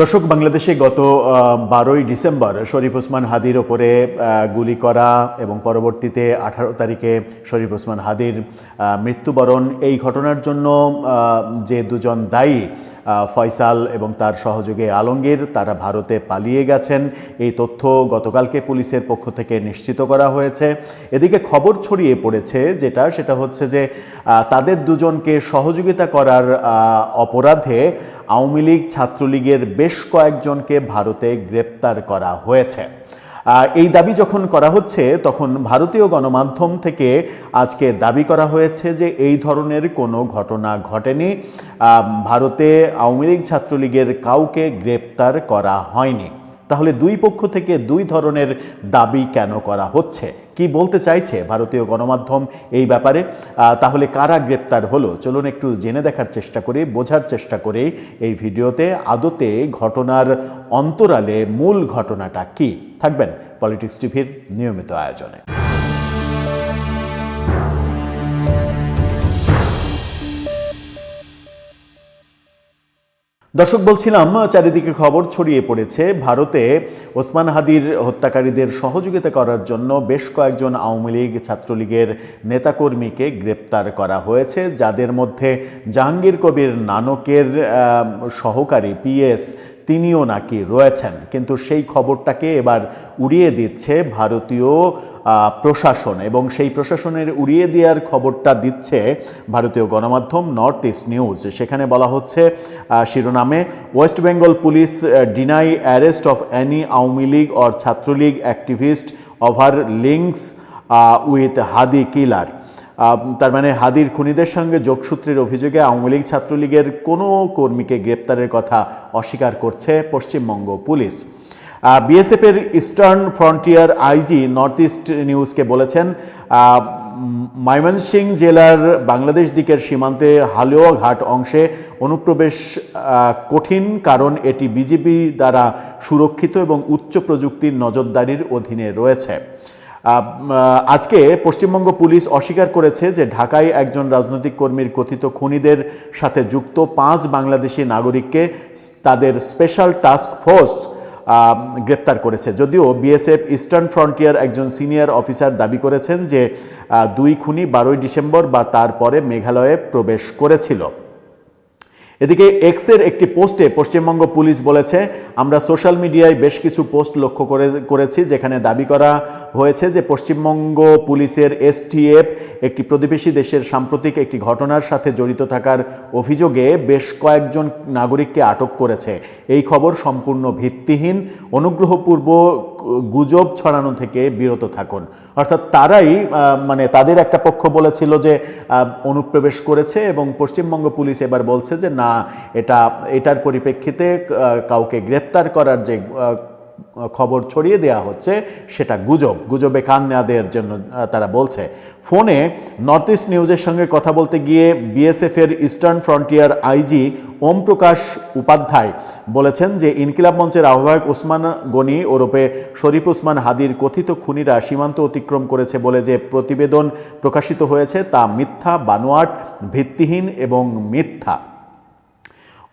দর্শক, বাংলাদেশে গত বারোই ডিসেম্বর শরীফ ওসমান হাদির ওপরে গুলি করা এবং পরবর্তীতে আঠারো তারিখে শরীফ ওসমান হাদির মৃত্যুবরণ, এই ঘটনার জন্য যে দুজন দায়ী ফয়সাল এবং তার সহযোগী আলমগীর, তারা ভারতে পালিয়ে গেছেন। এই তথ্য গতকালকে পুলিশের পক্ষ থেকে নিশ্চিত করা হয়েছে। এদিকে খবর ছড়িয়ে পড়েছে যেটা, সেটা হচ্ছে যে তাদের দুজনকে সহযোগিতা করার অপরাধে আওয়ামী লীগ ছাত্রলীগের বেশ কয়েকজনকে ভারতে গ্রেপ্তার করা হয়েছে। এই দাবি যখন করা হচ্ছে, তখন ভারতীয় গণমাধ্যম থেকে আজকে দাবি করা হয়েছে যে এই ধরনের কোনো ঘটনা ঘটেনি। ভারতে আওয়ামী লীগ ছাত্রলীগের কাউকে গ্রেপ্তার করা হয়নি। তাহলে দুই পক্ষ থেকে দুই ধরনের দাবি কেন করা হচ্ছে? কি বলতে চাইছে ভারতীয় গণমাধ্যম এই ব্যাপারে? তাহলে কারা গ্রেপ্তার হলো? চলুন একটু জেনে দেখার চেষ্টা করি, বোঝার চেষ্টা করি এই ভিডিওতে আদতে ঘটনার অন্তরালে মূল ঘটনাটা কি? থাকবেন পলিটিক্স টিভির নিয়মিত আয়োজনে। দর্শক, বলছিলাম, চারিদিকে খবর ছড়িয়ে পড়েছে। ভারতে ওসমান হাদির হত্যাকারীদের সহযোগিতা করার জন্য বেশ কয়েকজন আওয়ামী লীগ ছাত্রলীগের নেতাকর্মীকে গ্রেপ্তার করা হয়েছে, যাদের মধ্যে জাহাঙ্গীর কবির নানকের সহকারী পিএস তিনিও নাকি রয়েছেন। কিন্তু সেই খবরটাকে এবার উড়িয়ে দিচ্ছে ভারতীয় প্রশাসন এবং সেই প্রশাসনের উড়িয়ে দেওয়ার খবরটা দিচ্ছে ভারতীয় গণমাধ্যম নর্থ ইস্ট নিউজ। সেখানে বলা হচ্ছে শিরোনামে, West Bengal police deny arrest of any Awami League or Chhatra League activist over links with Hadi killer তার মানে হাদির খুনিদের সঙ্গে যোগসূত্রের অভিযোগে আওয়ামী লীগ ছাত্রলীগের কোনো কর্মীকে গ্রেপ্তারের কথা অস্বীকার করছে পশ্চিমবঙ্গ পুলিশ। বিএসএফ এর Eastern Frontier IG North East নিউজকে বলেছেন উম, জেলার বাংলাদেশ দিকের সীমান্তে হালুয়া ঘাট অংশে অনুপ্রবেশ কঠিন কারণ এটি বিজেপি দ্বারা সুরক্ষিত এবং উচ্চ প্রযুক্তির নজরদারির অধীনে রয়েছে। আজকে পশ্চিমবঙ্গ পুলিশ অস্বীকার করেছে যে ঢাকায় একজন রাজনৈতিক কর্মীর কথিত খুনিদের সাথে যুক্ত পাঁচ বাংলাদেশি নাগরিককে তাদের স্পেশাল টাস্ক ফোর্স গ্রেপ্তার করেছে। যদিও বিএসএফ ইস্টার্ন ফ্রন্টিয়ার একজন সিনিয়র অফিসার দাবি করেছেন যে দুই খুনি বারোই ডিসেম্বর বা তারপরে মেঘালয়ে প্রবেশ করেছিল। এদিকে এক্সের একটি পোস্টে পশ্চিমবঙ্গ পুলিশ বলেছে, আমরা সোশ্যাল মিডিয়ায় বেশ কিছু পোস্ট লক্ষ্য করে, করেছি যেখানে দাবি করা হয়েছে যে পশ্চিমবঙ্গ পুলিশের এসটিএফ একটি প্রতিবেশী দেশের সাম্প্রতিক একটি ঘটনার সাথে জড়িত থাকার অভিযোগে বেশ কয়েকজন নাগরিককে আটক করেছে। এই খবর সম্পূর্ণ ভিত্তিহীন, অনুগ্রহপূর্ব গুজব ছড়ানো থেকে বিরত থাকুন। অর্থাৎ তারাই মানে তাদের একটা পক্ষ বলেছিল যে অনুপ্রবেশ করেছে এবং পশ্চিমবঙ্গ পুলিশ এবার বলছে যে, না এটা, এটার পরিপ্রেক্ষিতে কাউকে গ্রেপ্তার করার যে খবর ছড়িয়ে দেওয়া হচ্ছে, সেটা গুজব। গুজবে কান না জন্য তারা বলছে। ফোনে নর্থ ইস্ট নিউজের সঙ্গে কথা বলতে গিয়ে বিএসএফ এর Eastern Frontier IG Om Prakash Upadhyay বলেছেন যে, ইনকিলাব মঞ্চের আহ্বায়ক ওসমান গনি ওরফে শরীফ ওসমান হাদির কথিত খুনিরা সীমান্ত অতিক্রম করেছে বলে যে, প্রতিবেদন প্রকাশিত হয়েছে তা মিথ্যা, বানোয়াট, ভিত্তিহীন এবং মিথ্যা।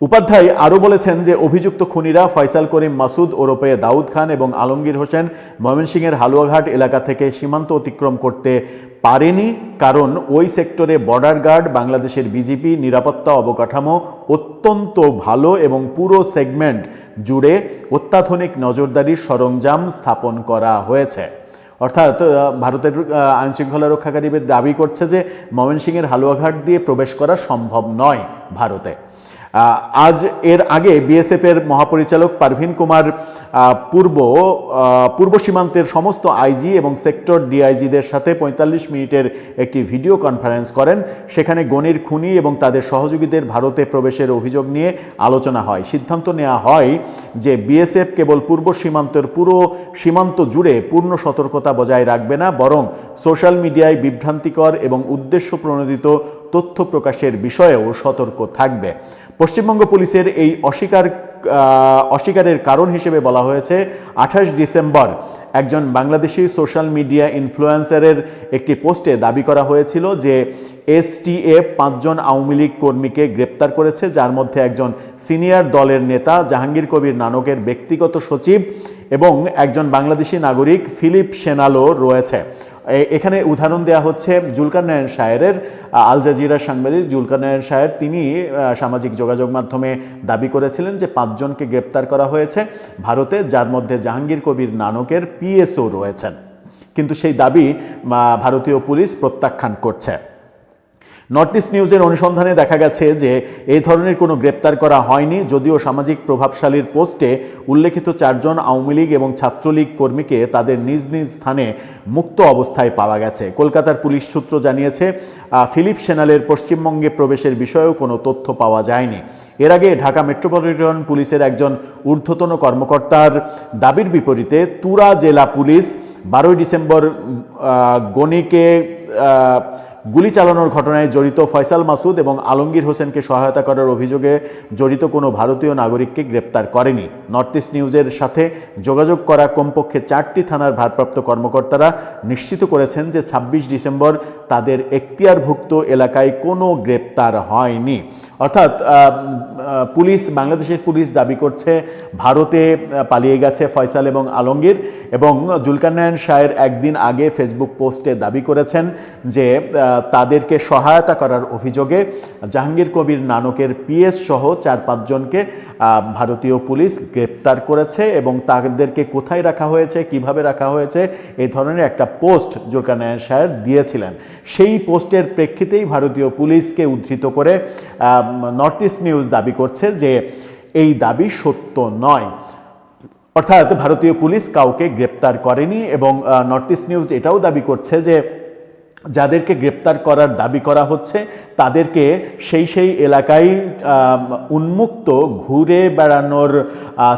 উপাধ্যায় আরও বলেছেন যে অভিযুক্ত খুনিরা ফয়সাল করিম মাসুদ ওরফে দাউদ খান এবং আলমগীর হোসেন ময়মনসিংহের হালুয়াঘাট এলাকা থেকে সীমান্ত অতিক্রম করতে পারেনি কারণ ওই সেক্টরে বর্ডার গার্ড, বাংলাদেশের বিজেপি, নিরাপত্তা অবকাঠামো অত্যন্ত ভালো এবং পুরো সেগমেন্ট জুড়ে অত্যাধুনিক নজরদারির সরঞ্জাম স্থাপন করা হয়েছে। অর্থাৎ ভারতের আইন শৃঙ্খলা রক্ষাকারীদের দাবি করছে যে ময়মনসিংহের হালুয়াঘাট দিয়ে প্রবেশ করা সম্ভব নয় ভারতে। আজ এর আগে বিএসএফ এর মহাপরিচালক পারভিন কুমার পূর্ব পূর্ব সীমান্তের সমস্ত আইজি এবং সেক্টর ডিআইজিদের সাথে পঁয়তাল্লিশ মিনিটের একটি ভিডিও কনফারেন্স করেন। সেখানে গণির খুনি এবং তাদের সহযোগীদের ভারতে প্রবেশের অভিযোগ নিয়ে আলোচনা হয়। সিদ্ধান্ত নেওয়া হয় যে বিএসএফ কেবল পূর্ব সীমান্তের পুরো সীমান্ত জুড়ে পূর্ণ সতর্কতা বজায় রাখবে না, বরং সোশ্যাল মিডিয়ায় বিভ্রান্তিকর এবং উদ্দেশ্য প্রণোদিত তথ্য প্রকাশের বিষয়েও সতর্ক থাকবে। পশ্চিমবঙ্গ পুলিশের এই অস্বীকার অস্বীকারের কারণ হিসেবে বলা হয়েছে, আঠাশ ডিসেম্বর একজন বাংলাদেশি সোশ্যাল মিডিয়া ইনফ্লুয়েন্সারের একটি পোস্টে দাবি করা হয়েছিল যে এসটিএফ পাঁচজন আওয়ামী লীগ কর্মীকে গ্রেপ্তার করেছে, যার মধ্যে একজন সিনিয়র দলের নেতা জাহাঙ্গীর কবির নানকের ব্যক্তিগত সচিব এবং একজন বাংলাদেশি নাগরিক ফিলিপ সেনালো রয়েছে। এখানে উদাহরণ দেওয়া হচ্ছে জুলকার নারায়ণ শায়ের আল জাজিরার সাংবাদিক জুলকার নারায়ণ শায়ের। তিনি সামাজিক যোগাযোগ মাধ্যমে দাবি করেছিলেন যে পাঁচজনকে গ্রেপ্তার করা হয়েছে ভারতে, যার মধ্যে জাহাঙ্গীর কবির নানকের পিএসও রয়েছেন। কিন্তু সেই দাবি ভারতীয় পুলিশ প্রত্যাখ্যান করছে। নর্থ ইস্ট নিউজের অনুসন্ধানে দেখা গেছে যে এই ধরনের কোনো গ্রেপ্তার করা হয়নি, যদিও সামাজিক প্রভাবশালীর পোস্টে উল্লেখিত চারজন আওয়ামী লীগ এবং ছাত্রলীগ কর্মীকে তাদের নিজ নিজ স্থানে মুক্ত অবস্থায় পাওয়া গেছে। কলকাতার পুলিশ সূত্র জানিয়েছে ফিলিপ সেনালের পশ্চিমবঙ্গে প্রবেশের বিষয়েও কোনো তথ্য পাওয়া যায়নি। এর আগে ঢাকা মেট্রোপলিটন পুলিশের একজন ঊর্ধ্বতন কর্মকর্তার দাবির বিপরীতে তুরা জেলা পুলিশ বারোই ডিসেম্বর গণিকে গুলি চালানোর ঘটনায় জড়িত ফয়সাল মাসুদ এবং আলমগীর হোসেনকে সহায়তা করার অভিযোগে জড়িত কোনো ভারতীয় নাগরিককে গ্রেপ্তার করেনি। নর্থ ইস্ট নিউজের সাথে যোগাযোগ করা কমপক্ষে চারটি থানার ভারপ্রাপ্ত কর্মকর্তারা নিশ্চিত করেছেন যে ছাব্বিশ ডিসেম্বর তাদের এখতিয়ারভুক্ত এলাকায় কোনো গ্রেপ্তার হয়নি। অর্থাৎ পুলিশ, বাংলাদেশের পুলিশ দাবি করছে ভারতে পালিয়ে গেছে ফয়সাল এবং আলমগীর এবং জুলকারনায়ন শাহের একদিন আগে ফেসবুক পোস্টে দাবি করেছেন যে তাদেরকে সহায়তা করার অভিযোগে জাহাঙ্গীর কবির নানকের পিএস সহ চার পাঁচজনকে ভারতীয় পুলিশ গ্রেপ্তার করেছে এবং তাদেরকে কোথায় রাখা হয়েছে, কীভাবে রাখা হয়েছে এই ধরনের একটা পোস্ট জুলকারনায়ন শাহের দিয়েছিলেন। সেই পোস্টের প্রেক্ষিতেই ভারতীয় পুলিশকে উদ্ধৃত করে নর্থ ইস্ট নিউজ দাবি করছে যে এই দাবি সত্য নয়। অর্থাৎ ভারতীয় পুলিশ কাউকে গ্রেপ্তার করেনি এবং নর্থ ইস্ট নিউজ এটাও দাবি করছে যে যাদেরকে গ্রেপ্তার করার দাবি করা হচ্ছে তাদেরকে সেই সেই এলাকায় উন্মুক্ত ঘুরে বেড়ানোর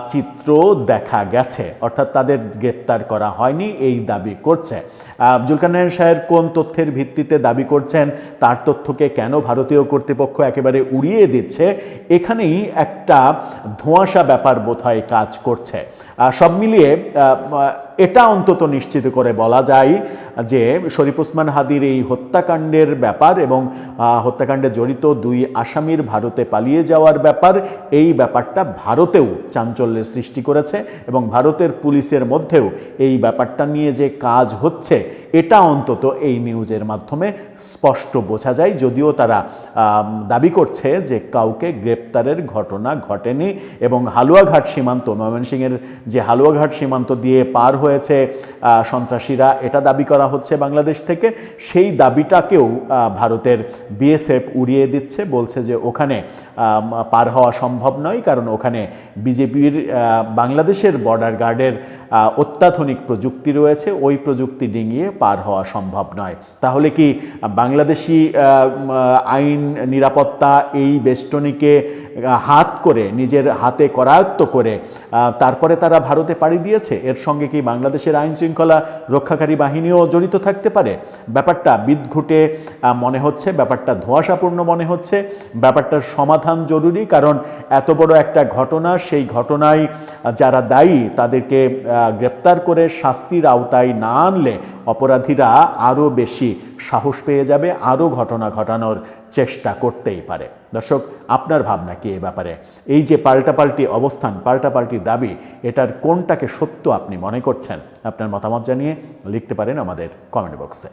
চিত্র দেখা গেছে। অর্থাৎ তাদের গ্রেপ্তার করা হয়নি এই দাবি করছে। আহ, জুলকারনায়ন সাহের কোন তথ্যের ভিত্তিতে দাবি করছেন তার তথ্যকে কেন ভারতীয় কর্তৃপক্ষ একেবারে উড়িয়ে দিচ্ছে এখানেই একটা ধোঁয়াশা ব্যাপার বোধহয় কাজ করছে। সব মিলিয়ে এটা অন্তত নিশ্চিত করে বলা যায় যে শরীফ ওসমান হাদির এই হত্যাকাণ্ডের ব্যাপার এবং হত্যাকাণ্ডে জড়িত দুই আসামির ভারতে পালিয়ে যাওয়ার ব্যাপার, এই ব্যাপারটা ভারতেও চাঞ্চল্যের সৃষ্টি করেছে এবং ভারতের পুলিশের মধ্যেও এই ব্যাপারটা নিয়ে যে কাজ হচ্ছে, এটা অন্তত এই নিউজের মাধ্যমে স্পষ্ট বোঝা যায়। যদিও তারা দাবি করছে যে কাউকে গ্রেপ্তারের ঘটনা ঘটেনি এবং হালুয়াঘাট সীমান্ত, ময়মনসিংহের যে হালুয়াঘাট সীমান্ত দিয়ে পার হয়েছে সন্ত্রাসীরা। এটা দাবি করা হচ্ছে বাংলাদেশ থেকে। সেই দাবিটাকেও ভারতের বিএসএফ উড়িয়ে দিচ্ছে। বলছে যে ওখানে পার হওয়া সম্ভব নয়, কারণ ওখানে বিজেপির বাংলাদেশের বর্ডার গার্ডের অত্যাধুনিক প্রযুক্তি রয়েছে। ওই প্রযুক্তি ডিঙিয়ে পার হওয়া সম্ভব নয়। তাহলে কি বাংলাদেশি আইন নিরাপত্তা এই বেষ্টনীকে হাত করে, নিজের হাতে করায়ত্ত করে তারপরে তারা ভারতে পাড়ি দিয়েছে। এর সঙ্গে কি বাংলাদেশের আইন শৃঙ্খলা রক্ষাকারী বাহিনীও জড়িত থাকতে পারে? ব্যাপারটা বিদঘুটে মনে হচ্ছে, ব্যাপারটা ধোঁয়াশাপূর্ণ মনে হচ্ছে, ব্যাপারটার সমাধান জরুরি, কারণ এত বড় একটা ঘটনা, সেই ঘটনায় যারা দায়ী, তাদেরকে গ্রেপ্তার করে শাস্তির আওতায় না আনলে অপরাধীরা আরও বেশি সাহস পেয়ে যাবে, আরও ঘটনা ঘটানোর চেষ্টা করতেই পারে। দর্শক, আপনার ভাবনা কি এ ব্যাপারে? এই যে পাল্টাপাল্টি অবস্থান, পাল্টাপাল্টি দাবি, এটার কোনটাকে সত্য আপনি মনে করছেন? আপনার মতামত জানিয়ে লিখতে পারেন আমাদের কমেন্ট বক্সে।